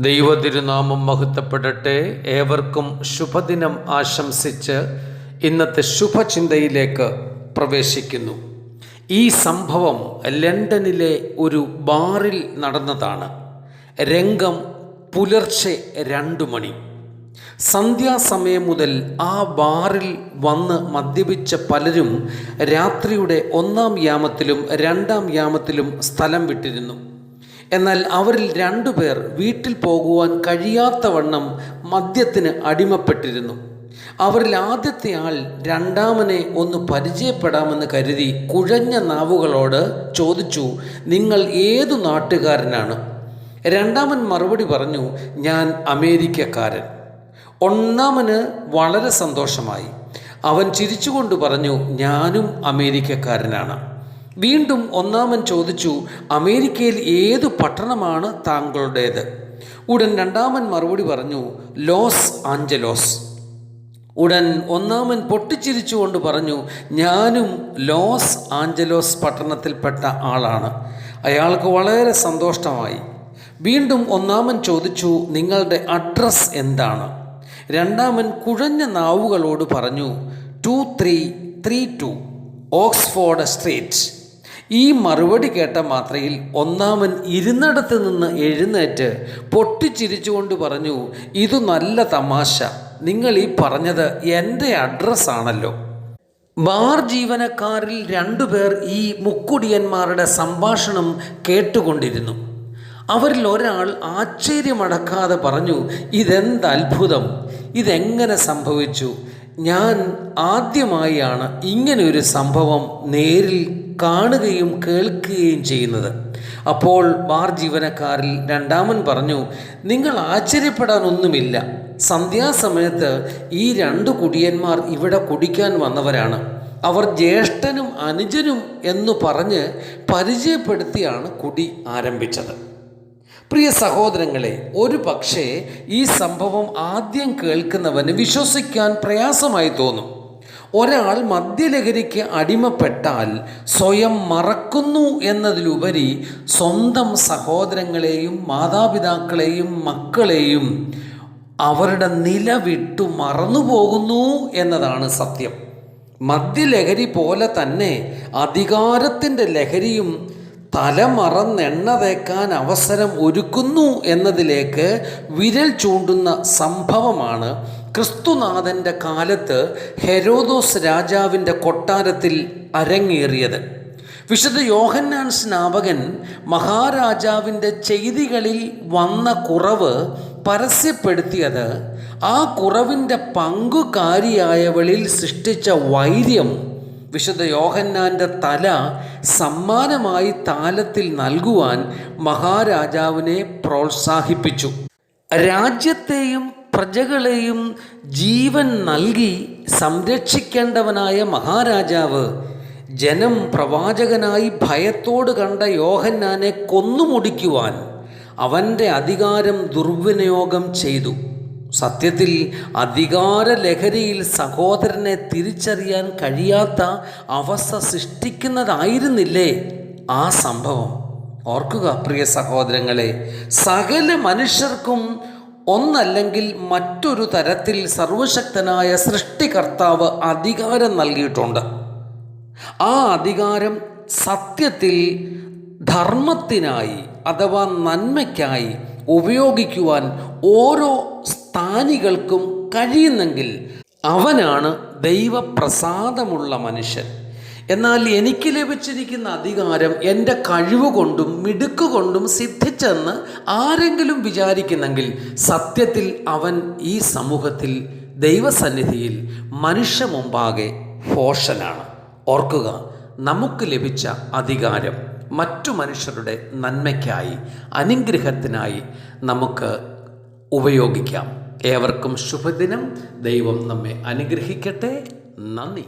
ദൈവതിരുനാമം മഹത്വപ്പെടട്ടെ. ഏവർക്കും ശുഭദിനം ആശംസിച്ച് ഇന്നത്തെ ശുഭചിന്തയിലേക്ക് പ്രവേശിക്കുന്നു. ഈ സംഭവം ലണ്ടനിലെ ഒരു ബാറിൽ നടന്നതാണ്. രംഗം പുലർച്ചെ രണ്ടു മണി. സന്ധ്യാസമയം മുതൽ ആ ബാറിൽ വന്ന് മദ്യപിച്ച പലരും രാത്രിയുടെ ഒന്നാം യാമത്തിലും രണ്ടാം യാമത്തിലും സ്ഥലം വിട്ടിരുന്നു. എന്നാൽ അവരിൽ രണ്ടുപേർ വീട്ടിൽ പോകുവാൻ കഴിയാത്ത കഴിയാത്തവണ്ണം മദ്യത്തിന് അടിമപ്പെട്ടിരുന്നു. അവരിൽ ആദ്യത്തെ ആൾ രണ്ടാമനെ ഒന്ന് പരിചയപ്പെടാമെന്ന് കരുതി കുഴഞ്ഞ നാവുകളോട് ചോദിച്ചു നിങ്ങൾ ഏതു നാട്ടുകാരനാണ്? രണ്ടാമൻ മറുപടി പറഞ്ഞു ഞാൻ അമേരിക്കക്കാരൻ. ഒന്നാമന് വളരെ സന്തോഷമായി. അവൻ ചിരിച്ചുകൊണ്ട് പറഞ്ഞു ഞാനും അമേരിക്കക്കാരനാണ്. വീണ്ടും ഒന്നാമൻ ചോദിച്ചു അമേരിക്കയിൽ ഏതു പട്ടണമാണ് താങ്കളുടേത്? ഉടൻ രണ്ടാമൻ മറുപടി പറഞ്ഞു ലോസ് ആഞ്ചലോസ്. ഉടൻ ഒന്നാമൻ പൊട്ടിച്ചിരിച്ചുകൊണ്ട് പറഞ്ഞു ഞാനും ലോസ് ആഞ്ചലോസ് പട്ടണത്തിൽപ്പെട്ട ആളാണ്. അയാൾക്ക് വളരെ സന്തോഷമായി. വീണ്ടും ഒന്നാമൻ ചോദിച്ചു നിങ്ങളുടെ അഡ്രസ് എന്താണ്? രണ്ടാമൻ കുഴഞ്ഞ നാവുകളോട് പറഞ്ഞു two three three two Oxford street ഈ മറുപടി കേട്ട മാത്രയിൽ ഒന്നാമൻ ഇരുന്നിടത്ത് നിന്ന് എഴുന്നേറ്റ് പൊട്ടിച്ചിരിച്ചുകൊണ്ട് പറഞ്ഞു ഇത് നല്ല തമാശ. നിങ്ങൾ ഈ പറഞ്ഞത് എന്റെ അഡ്രസ്സാണല്ലോ ബാർ ജീവനക്കാരിൽ രണ്ടുപേർ ഈ മുക്കുടിയന്മാരുടെ സംഭാഷണം കേട്ടുകൊണ്ടിരുന്നു. അവരിൽ ഒരാൾ ആശ്ചര്യമടക്കാതെ പറഞ്ഞു ഇതെന്ത് അത്ഭുതം. ഇതെങ്ങനെ സംഭവിച്ചു? ഞാൻ ആദ്യമായാണ് ഇങ്ങനെ ഒരു സംഭവം നേരിൽ കാണുകയും കേൾക്കുകയും ചെയ്യുന്നത്. അപ്പോൾ ബാർ ജീവനക്കാരിൽ രണ്ടാമൻ പറഞ്ഞു നിങ്ങൾ ആശ്ചര്യപ്പെടാനൊന്നുമില്ല സന്ധ്യാസമയത്ത് ഈ രണ്ട് കുടിയന്മാർ ഇവിടെ കുടിക്കാൻ വന്നവരാണ്. അവർ ജ്യേഷ്ഠനും അനുജനും എന്ന് പറഞ്ഞ് പരിചയപ്പെടുത്തിയാണ് കുടി ആരംഭിച്ചത്. പ്രിയ സഹോദരങ്ങളെ ഒരു പക്ഷേ ഈ സംഭവം ആദ്യം കേൾക്കുന്നവന് വിശ്വസിക്കാൻ പ്രയാസമായി തോന്നും. ഒരാൾ മദ്യലഹരിക്ക് അടിമപ്പെട്ടാൽ സ്വയം മറക്കുന്നു എന്നതിലുപരി സ്വന്തം സഹോദരങ്ങളെയും മാതാപിതാക്കളെയും മക്കളെയും അവരുടെ നില വിട്ടു മറന്നുപോകുന്നു എന്നതാണ് സത്യം. മദ്യലഹരി പോലെ തന്നെ അധികാരത്തിന്റെ ലഹരിയും തലമറന്നെണ്ണ തേക്കാൻ അവസരം ഒരുക്കുന്നു എന്നതിലേക്ക് വിരൽ ചൂണ്ടുന്ന സംഭവമാണ് ക്രിസ്തുനാഥന്റെ കാലത്ത് ഹെരോദോസ് രാജാവിന്റെ കൊട്ടാരത്തിൽ അരങ്ങേറിയത്. വിശുദ്ധ യോഹന്നാൻ സ്നാപകൻ മഹാരാജാവിന്റെ ചെയ്തികളിൽ വന്ന കുറവ് പരസ്യപ്പെടുത്തിയത് ആ കുറവിന്റെ പങ്കുകാരിയായവളിൽ സൃഷ്ടിച്ച വൈര്യം വിശുദ്ധ യോഹന്നാന്റെ തല സമ്മാനമായി താലത്തിൽ നൽകുവാൻ മഹാരാജാവിനെ പ്രോത്സാഹിപ്പിച്ചു. രാജ്യത്തെയും പ്രജകളെയും ജീവൻ നൽകി സംരക്ഷിക്കേണ്ടവനായ മഹാരാജാവ് ജനം പ്രവാചകനായി ഭയത്തോട് കണ്ട യോഹന്നാനെ കൊന്നുമുടിക്കുവാൻ അവന്റെ അധികാരം ദുർവിനിയോഗം ചെയ്തു. സത്യത്തിൽ അധികാര ലഹരിയിൽ സഹോദരനെ തിരിച്ചറിയാൻ കഴിയാത്ത അവസ്ഥ സൃഷ്ടിക്കുന്നതായിരുന്നില്ലേ ആ സംഭവം? ഓർക്കുക പ്രിയ സഹോദരങ്ങളെ സകല മനുഷ്യർക്കും ഒന്നല്ലെങ്കിൽ മറ്റൊരു തരത്തിൽ സർവശക്തനായ സൃഷ്ടികർത്താവ് അധികാരം നൽകിയിട്ടുണ്ട്. ആ അധികാരം സത്യത്തിൽ ധർമ്മത്തിനായി അഥവാ നന്മയ്ക്കായി ഉപയോഗിക്കുവാൻ ഓരോ സ്ഥാനികൾക്കും കഴിയുന്നെങ്കിൽ അവനാണ് ദൈവപ്രസാദമുള്ള മനുഷ്യൻ. എന്നാൽ എനിക്ക് ലഭിച്ചിരിക്കുന്ന അധികാരം എന്റെ കഴിവ് കൊണ്ടും മിടുക്ക് കൊണ്ടും സിദ്ധിച്ചെന്ന് ആരെങ്കിലും വിചാരിക്കുന്നെങ്കിൽ സത്യത്തിൽ അവൻ ഈ സമൂഹത്തിൽ ദൈവസന്നിധിയിൽ മനുഷ്യ മുമ്പാകെ ഫോഷനാണ് ഓർക്കുക നമുക്ക് ലഭിച്ച അധികാരം മറ്റു മനുഷ്യരുടെ നന്മയ്ക്കായി അനുഗ്രഹത്തിനായി നമുക്ക് ഉപയോഗിക്കാം. ഏവർക്കും ശുഭദിനം. ദൈവം നമ്മെ അനുഗ്രഹിക്കട്ടെ. നന്ദി.